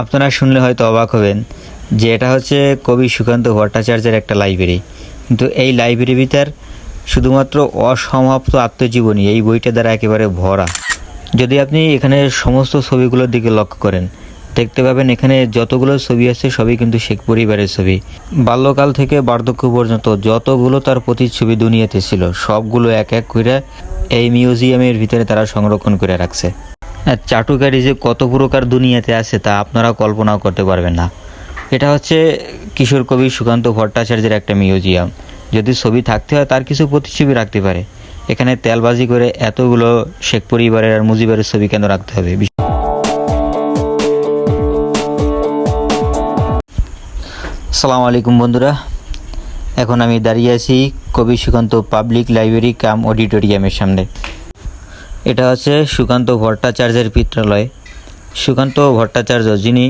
আপনারা শুনলে হয়তো অবাক হবেন যে এটা হচ্ছে কবি সুকান্ত ভট্টাচার্যের একটা লাইব্রেরি। কিন্তু এই লাইব্রেরির ভিতর শুধুমাত্র অসমাপ্ত আত্মজীবনী, এই বইটা দ্বারা একেবারে ভরা। যদি আপনি এখানে সমস্ত ছবিগুলোর দিকে লক্ষ্য করেন, দেখতে পাবেন এখানে যতগুলো ছবি আছে, সবই কিন্তু শেখ পরিবারের ছবি। বাল্যকাল থেকে বার্ধক্য পর্যন্ত যতগুলো তার প্রতিচ্ছবি দুনিয়াতে ছিল, সবগুলো এক এক করে এই মিউজিয়ামের ভিতরে তারা সংরক্ষণ করে রাখছে। চাটুকারি যে কত প্রকার দুনিয়াতে আছে তা আপনারা কল্পনাও করতে পারবেন না। এটা হচ্ছে কিশোর কবি সুকান্ত ভট্টাচার্যের একটা মিউজিয়াম। যদি ছবি থাকতে হয়, তার কিছু প্রতিচ্ছবি রাখতে পারে। এখানে তেলবাজি করে এতগুলো শেখ পরিবারের আর মুজিবের ছবি কেন রাখতে হবে? সালাম আলাইকুম বন্ধুরা। এখন আমি দাঁড়িয়ে আছি কবি সুকান্ত পাবলিক লাইব্রেরি কাম অডিটোরিয়ামের সামনে। এটা হচ্ছে সুকান্ত ভট্টাচার্যের পিত্রালয়। সুকান্ত ভট্টাচার্য, যিনি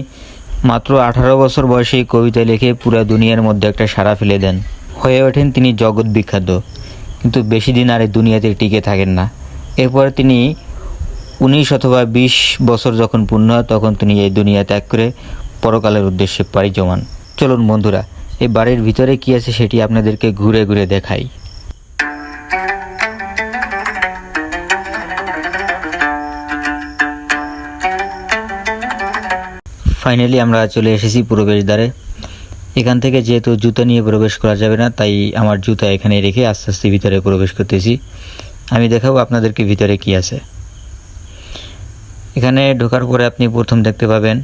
মাত্র আঠারো বছর বয়সেই কবিতা লিখে পুরো দুনিয়ার মধ্যে একটা সাড়া ফেলে দেন। হয়ে ওঠেন তিনি জগৎ বিখ্যাত, কিন্তু বেশি দিন আর এই দুনিয়াতে টিকে থাকেন না। এরপর তিনি উনিশ অথবা বিশ বছর যখন পূর্ণ হয়, তখন তিনি এই দুনিয়া ত্যাগ করে পরকালের উদ্দেশ্যে পাড়ি জমান। চলুন বন্ধুরা, এই বাড়ির ভিতরে কি আছে সেটি আপনাদেরকে ঘুরে ঘুরে দেখাই। ফাইনালি আমরা চলে এসেছি প্রবেশ দ্বারে এখান থেকে যেহেতু জুতা নিয়ে প্রবেশ করা যাবে না, তাই আমার জুতা এখানে রেখে আস্তে আস্তে ভিতরে প্রবেশ করতেছি। আমি দেখাবো আপনাদেরকে ভিতরে কি আছে। এখানে ঢোকার পরে আপনি প্রথম দেখতে পাবেন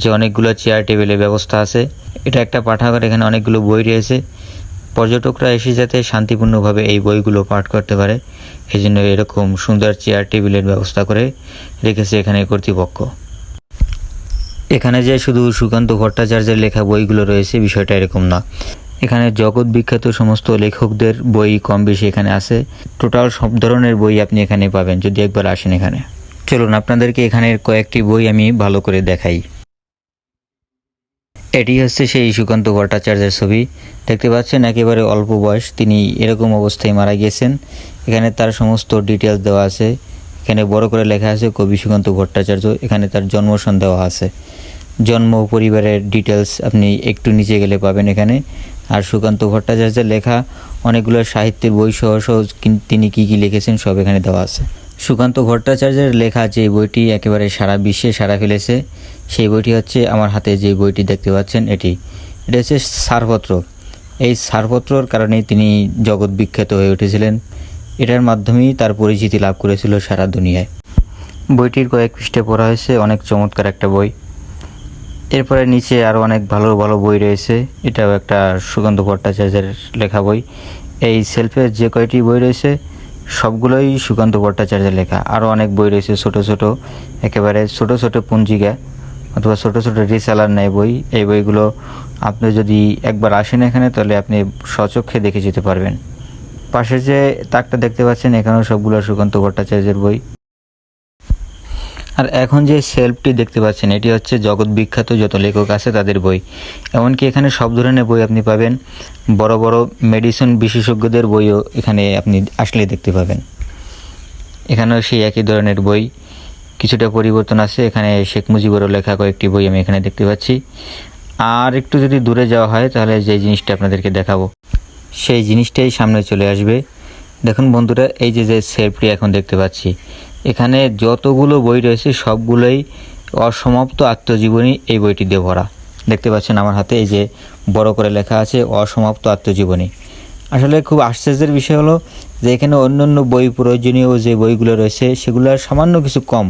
যে অনেকগুলো চেয়ার টেবিলের ব্যবস্থা আছে। এটা একটা পাঠাগার, এখানে অনেকগুলো বই রয়েছে। পর্যটকরা এসে যাতে শান্তিপূর্ণভাবে এই বইগুলো পাঠ করতে পারে, এই জন্য এরকম সুন্দর চেয়ার টেবিলের ব্যবস্থা করে রেখেছে এখানে কর্তৃপক্ষ। এখানে যে শুধু সুকান্ত ভট্টাচার্যের লেখা বইগুলো রয়েছে, বিষয়টা এরকম না। এখানে জগৎ বিখ্যাত সমস্ত লেখকদের বই কম বেশি এখানে আছে। টোটাল সব ধরনের বই আপনি এখানে পাবেন, যদি একবার আসেন এখানে। চলুন আপনাদেরকে এখানের কয়েকটি বই আমি ভালো করে দেখাই। এটি হচ্ছে সেই সুকান্ত ভট্টাচার্যের ছবি। দেখতে পাচ্ছেন, একেবারে অল্প বয়স, তিনি এরকম অবস্থায় মারা গিয়েছেন। এখানে তার সমস্ত ডিটেলস দেওয়া আছে। এখানে বড় করে লেখা আছে, কবি সুকান্ত ভট্টাচার্য, এখানে তার জন্মসন দেওয়া আছে। জন্ম পরিবারের ডিটেলস আপনি একটু নিচে গেলে পাবেন এখানে। আর সুকান্ত ভট্টাচার্যের লেখা, অনেকগুলো সাহিত্যের বই সহ সহ তিনি কী কী লিখেছেন সব এখানে দেওয়া আছে। সুকান্ত ভট্টাচার্যের লেখা যে বইটি একেবারে সারা বিশ্বে সারা ফেলেছে, সেই বইটি হচ্ছে আমার হাতে যে বইটি দেখতে পাচ্ছেন এটি। এটা হচ্ছে সারপত্র। এই সারপত্রর কারণেই তিনি জগৎ বিখ্যাত হয়ে উঠেছিলেন। এটার মাধ্যমেই তার পরিচিতি লাভ করেছিল সারা দুনিয়ায়। বইটির কয়েক পৃষ্ঠে পড়া হয়েছে, অনেক চমৎকার একটা বই। এরপরে নিচে আরও অনেক ভালো ভালো বই রয়েছে। এটাও একটা সুগন্ধ ভট্টাচার্যের লেখা বই। এই সেলফের যে কয়টি বই রয়েছে, সবগুলোই সুকান্ত ভট্টাচার্যের লেখা। আরও অনেক বই রয়েছে ছোট ছোট, একেবারে ছোট ছোট পঞ্জিকা অথবা ছোট ছোট রিসেলার নেয় বই। এই বইগুলো আপনি যদি একবার আসেন এখানে, তাহলে আপনি স্বচক্ষে দেখে যেতে পারবেন। পাশে যে তাকটা দেখতে পাচ্ছেন, এখানেও সবগুলো সুকান্ত ভট্টাচার্যের বই। আর এখন যে সেলফটি দেখতে পাচ্ছেন, এটি হচ্ছে জগৎ বিখ্যাত যত লেখক আছে তাদের বই। এমনকি এখানে সব ধরনের বই আপনি পাবেন। বড় বড় মেডিসিন বিশেষজ্ঞদের বইও এখানে আপনি আসলে দেখতে পাবেন। এখানেও সেই একই ধরনের বই। কিছুটা পরিবর্তন আছে। এখানে শেখ মুজিবুরও লেখা কয়েকটি বই আমি এখানে দেখতে পাচ্ছি। আর একটু যদি দূরে যাওয়া হয়, তাহলে যে জিনিসটা আপনাদেরকে দেখাবো। সেই জিনিসটাই সামনে চলে আসবে। দেখুন বন্ধুরা, এই যে যে সেলফটি এখন দেখতে পাচ্ছি, এখানে যতগুলো বই রয়েছে, সবগুলোই অসমাপ্ত আত্মজীবনী এই বইটি দিয়ে ভরা। দেখতে পাচ্ছেন আমার হাতে এই যে বড় করে লেখা আছে, অসমাপ্ত আত্মজীবনী। আসলে খুব আশ্চর্যের বিষয় হলো যে, এখানে অন্য অন্য বই প্রয়োজনীয় যে বইগুলো রয়েছে, সেগুলো সামান্য কিছু কম।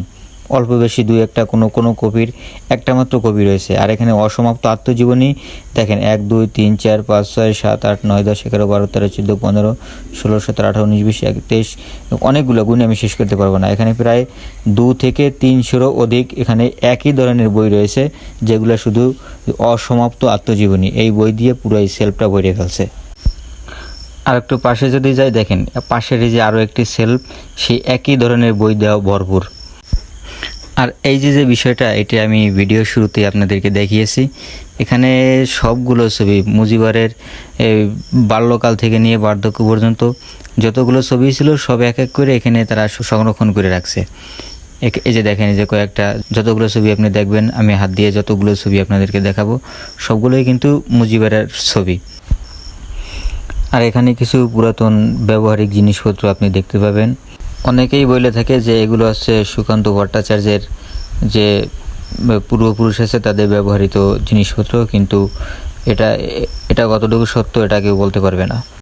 অল্প বেশি দুই একটা কোনো কোনো কবির, একটা মাত্র কবি রয়েছে। আর এখানে অসমাপ্ত আত্মজীবনী, দেখেন, এক, দুই, তিন, চার, পাঁচ, ছয়, সাত, আট, নয়, দশ, এগারো, বারো, তেরো, চোদ্দ, পনেরো, ষোলো, সতেরো, আঠারো, উনিশ, বিশ, এক, তেইশ, অনেকগুলো গুণে আমি শেষ করতে পারব না। এখানে প্রায় দু থেকে তিনশোরও অধিক এখানে একই ধরনের বই রয়েছে, যেগুলো শুধু অসমাপ্ত আত্মজীবনী। এই বই দিয়ে পুরো এই সেলফটা ভরে ফেলছে। আর একটু পাশে যদি যাই, দেখেন, পাশের যে আরও একটি সেলফ সেই একই ধরনের বই দেওয়া ভরপুর। আর এই যে যে বিষয়টা, এটি আমি ভিডিও শুরুতেই আপনাদেরকে দেখিয়েছি। এখানে সবগুলো ছবি মুজিবারের বাল্যকাল থেকে নিয়ে বার্ধক্য পর্যন্ত যতগুলো ছবি ছিল, সব এক এক করে এখানে তারা সংরক্ষণ করে রাখছে। এই যে দেখেন যে কয়েকটা, যতগুলো ছবি আপনি দেখবেন, আমি হাত দিয়ে যতগুলো ছবি আপনাদেরকে দেখাবো, সবগুলোই কিন্তু মুজিবের ছবি। আর এখানে কিছু পুরাতন ব্যবহারিক জিনিসপত্র আপনি দেখতে পাবেন। অনেকেই বলে থাকে যে এগুলো হচ্ছে সুকান্ত ভট্টাচার্যের যে পূর্বপুরুষ আছে তাদের ব্যবহৃত জিনিসপত্র, কিন্তু এটা এটা কতটুকু সত্য, এটা কেউ বলতে পারবে না।